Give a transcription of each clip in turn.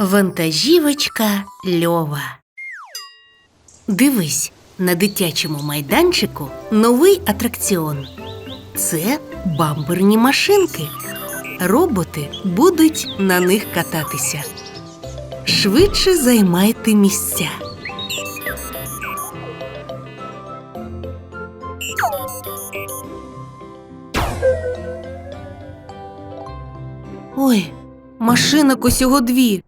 Вантажівочка Льова. Дивись, на дитячому майданчику новий атракціон. Це бамперні машинки. Роботи будуть на них кататися. Швидше займайте місця. Ой, машинок усього дві.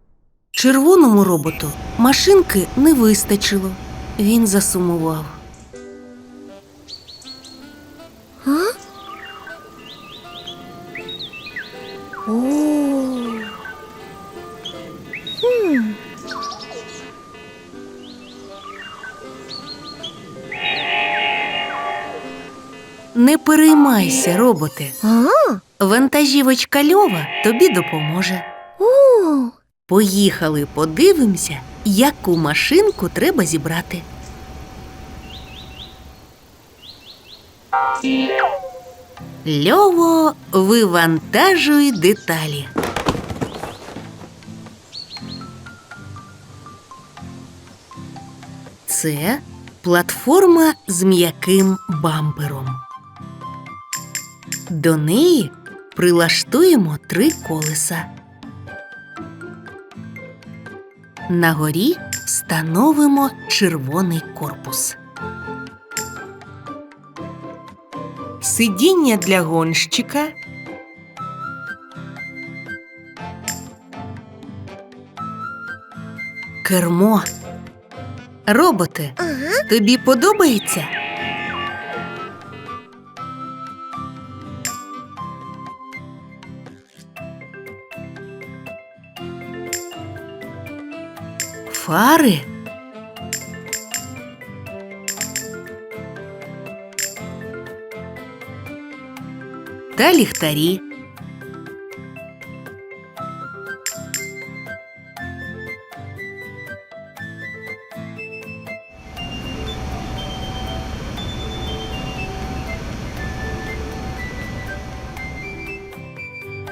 Червоному роботу машинки не вистачило. Він засумував. А? О. Хм. Не переймайся, роботи. А? Вантажівочка Льова тобі допоможе. Поїхали, подивимося, яку машинку треба зібрати. Льово, вивантажуй деталі. Це платформа з м'яким бампером. До неї прилаштуємо три колеса. На горі встановимо червоний корпус. Сидіння для гонщика. Кермо. Роботи, Ага. тобі подобається? Фари. Та ліхтарі.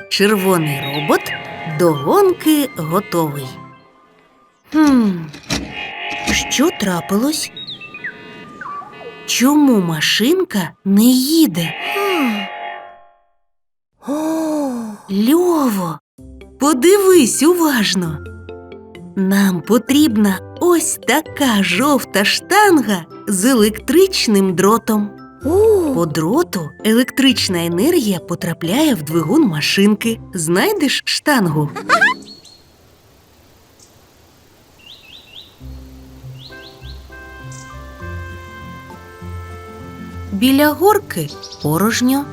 Червоний робот до гонки готовий. Хм, що трапилось? Чому машинка не їде? Льово, подивись уважно. Нам потрібна ось така жовта штанга з електричним дротом. По дроту електрична енергія потрапляє в двигун машинки. Знайдеш штангу? Біля горки порожньо.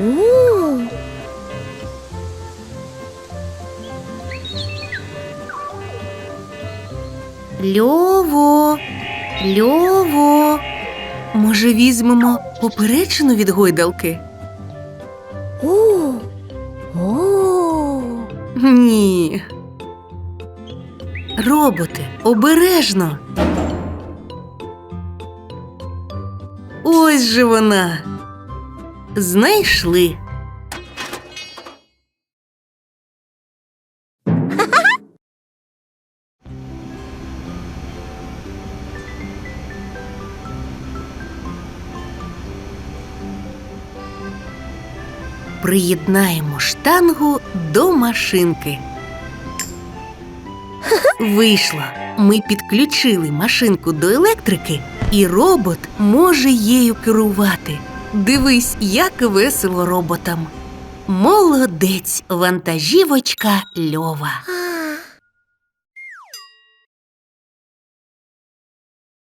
О. Льово, Льово. Може, візьмемо поперечину від гойдалки? О. О. Ні. Роботи, обережно. Ось же вона. Знайшли. Приєднаємо штангу до машинки. Вийшло. Ми підключили машинку до електрики, і робот може її керувати. Дивись, як весело роботам. Молодець, вантажівочка Льова.